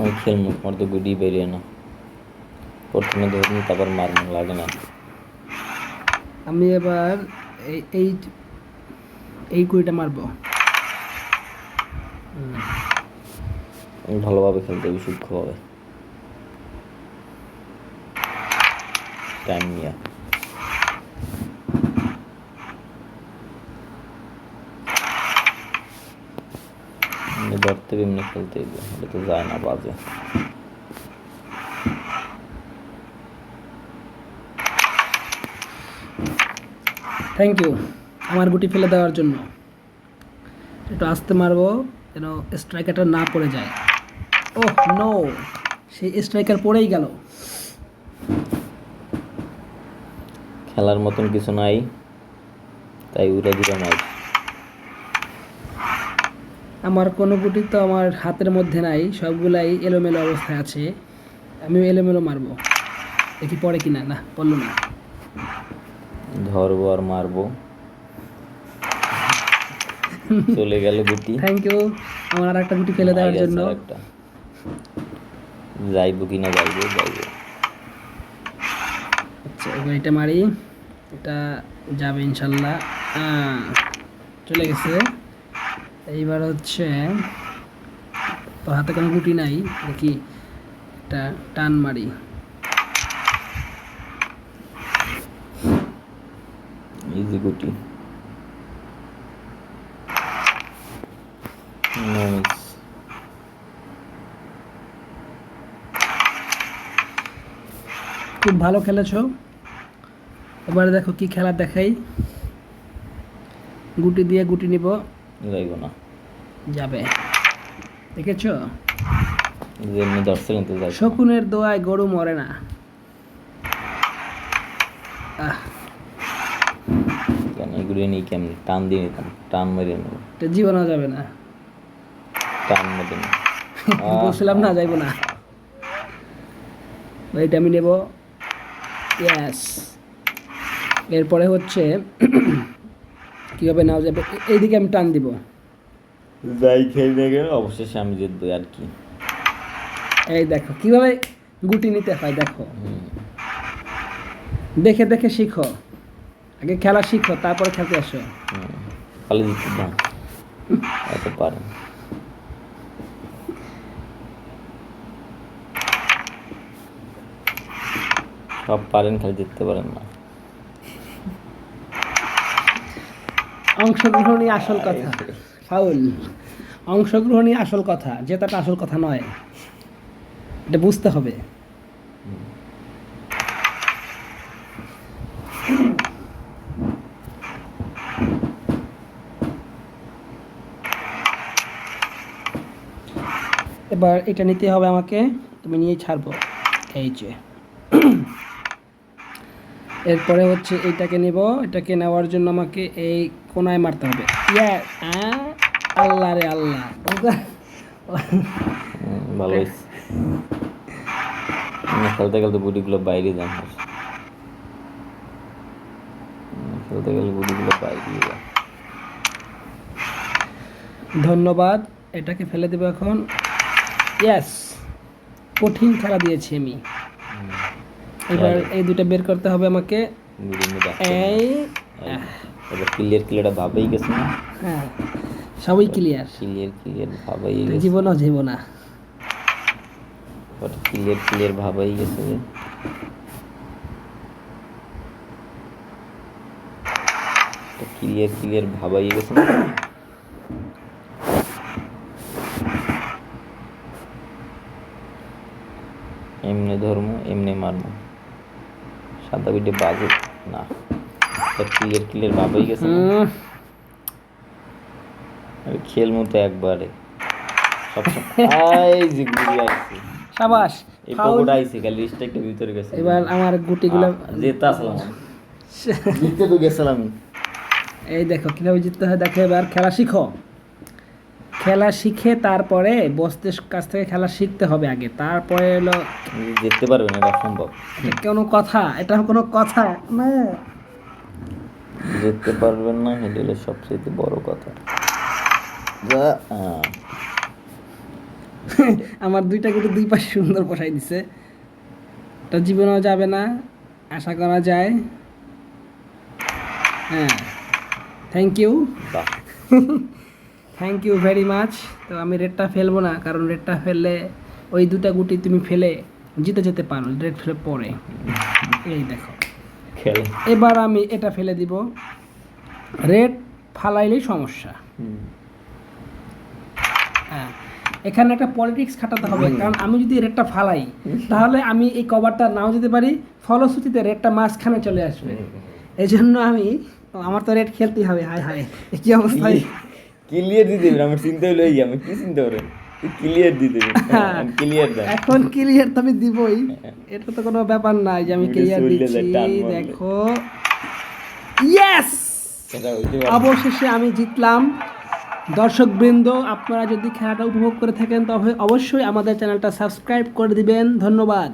আমি খেলব আমার তো গুডি বেরিয়ে না। প্রথমে ধরুন তারপর মারবো লাগে না। আমি এবার এই এই এই কুড়িটা মারবো। আমি ভালোভাবে খেলতে হবে সূক্ষ্মভাবে টাইম নিয়ে। এমনি খেলতে এটা তো যায় না বাজে থ্যাংক ইউ আমার গুটি ফেলে দেওয়ার জন্য। একটু আস্তে মারবো যেন স্ট্রাইকারটা না পড়ে যায়। ও নো সেই স্ট্রাইকার পড়েই গেল। খেলার মতন কিছু নাই তাই উড়ে দিলাম আজ আমার কোনো গুটি তো আমার হাতের মধ্যে নাই সবগুলাই এলোমেলো অবস্থায় আছে। আমিও এলোমেলো মারবো। দেখি পড়ে কিনা? না পড়ল না। ধরবো আর মারবো। চলে গেল গুটি। থ্যাংক ইউ আমার আর একটা গুটি ফেলে দেওয়ার জন্য। যাইবো কিনা যাইবো যাইবো। আচ্ছা এবার এটা মারি। এটা যাবে ইনশাল্লাহ। চলে গেছে। এইবার হচ্ছে তোর হাতে কোনো গুটি নাই? দেখি একটা টান মারি। ইজি গুটি। খুব ভালো খেলেছো। এবারে দেখো কি খেলা দেখাই। গুটি দিয়ে গুটি নিব। যাইবো না। যাবে। দেখেছ? যেমনি ধরছিলেন তো যাই শকুনের দোয়ায় গরু মরে না। কেন এগুলো নিয়ে কেমনি টান দিয়ে নিতাম টান মেরে নেব। এটা জীবনও যাবে না। টান মেরে নেব। বলছিলাম না যাইব না। এইটা আমি নেব। ইয়াস এরপরে হচ্ছে কীভাবে নাও যাবে? এইদিকে আমি টান দিব। যাই খেয়ে দেখে অবশেষে আমি জিতবো আর কি। এই দেখো কীভাবে গুটি নিতে হয় দেখো। দেখে দেখে শিখো। আগে খেলা শিখো তারপরে খেলতে আসো। খালি জিততে না এত পারেন সব পারেন খালি জিততে পারেন না। অংশগ্রহণই আসল কথা। ফাউল। অংশগ্রহণই আসল কথা জেতাটা আসল কথা নয়। এটা বুঝতে হবে। এবার এটা নিতে হবে আমাকে, তুমি নিয়ে ছাড়বো। এই যে। এরপরে হচ্ছে এইটাকে নেব। এটাকে নেওয়ার জন্য আমাকে এই কোনায় মারতে হবে। ইয়া আল্লাহ রে আল্লাহ। ভালো খেলতে খেলতে বুড়িগুলো বাইরে যান। খেলতে গেলে বুড়িগুলো বাইরে যান। ধন্যবাদ। এটাকে ফেলে দেবো এখন। ইয়াস কঠিন খেলা দিয়েছি আমি। এবার এই দুটো বের করতে হবে আমাকে। এই এবার ক্লিয়ার ভাবেই গেছে না? হ্যাঁ সবই ক্লিয়ার ক্লিয়ার ক্লিয়ার ভাবাই গেছে। জীবনও জীবনা। ক্লিয়ার ক্লিয়ার ভাবাই গেছে ক্লিয়ার ক্লিয়ার ভাবাই গেছে না? এমনি ধর্ম এমনি মারম। সাদা বিটে বাজে। না ক্লিয়ার ক্লিয়ার ভাবাই গেছে আমি খেলমু তো একবারে। সবসময় সাবাস এই পকোটা আইছে খালি স্ট্রাইকটা ভিতরে গেছে। এবার আমার গুটিগুলো যেতে আসলাম জিততে তো গেছিলাম এই দেখো কীভাবে জিততে হয় দেখো এবার খেলা শিখো। খেলা শিখে তারপরে বসদের কাছ থেকে খেলা শিখতে হবে আগে। তারপরে হলো জিততে পারবে না এটা সম্ভব। কোনো কথা এটা কোনো কথা না। জিততে পারবেন না হলো সবচেয়ে বড় কথা। যা আমার দুইটা গুটি দুই পাশে সুন্দর বসাই দিছে। এটা জীবনেও যাবে না আশা করা যায়। হ্যাঁ থ্যাংক ইউ বাহ। থ্যাংক ইউ ভেরি মাচ তো আমি রেডটা ফেলব না কারণ রেডটা ফেললে ওই দুটা গুটি তুমি ফেলে জিতে যেতে পারো রেড ফেলে পরে। এই দেখো। খেল। এবার আমি এটা ফেলে দিব। রেড ফালাইলেই সমস্যা। হ্যাঁ এখানে একটা পলিটিক্স খাটাতে হবে কারণ আমি যদি রেডটা ফালাই তাহলে আমি এই কভারটা নাও যেতে পারি ফলশ্রুতিতে রেডটা মাঝখানে চলে আসবে। এই জন্য আমি আমার তো রেড খেলতেই হবে হায় হায় কি অবস্থায় ক্লিয়ার হবে আমার চিন্তা হলো এই আমি কি চিন্তা করে ক্লিয়ার দিতে হ্যাঁ। ক্লিয়ার দেন। এখন ক্লিয়ার তো আমি দিবই। এটা তো কোনো ব্যাপার নাই যে আমি ক্লিয়ার দিচ্ছি। দেখো। ইয়েস অবশেষে আমি জিতলাম। দর্শকবৃন্দ আপনারা যদি খেলাটা উপভোগ করে থাকেন তবে অবশ্যই আমাদের চ্যানেলটা সাবস্ক্রাইব করে দিবেন। ধন্যবাদ।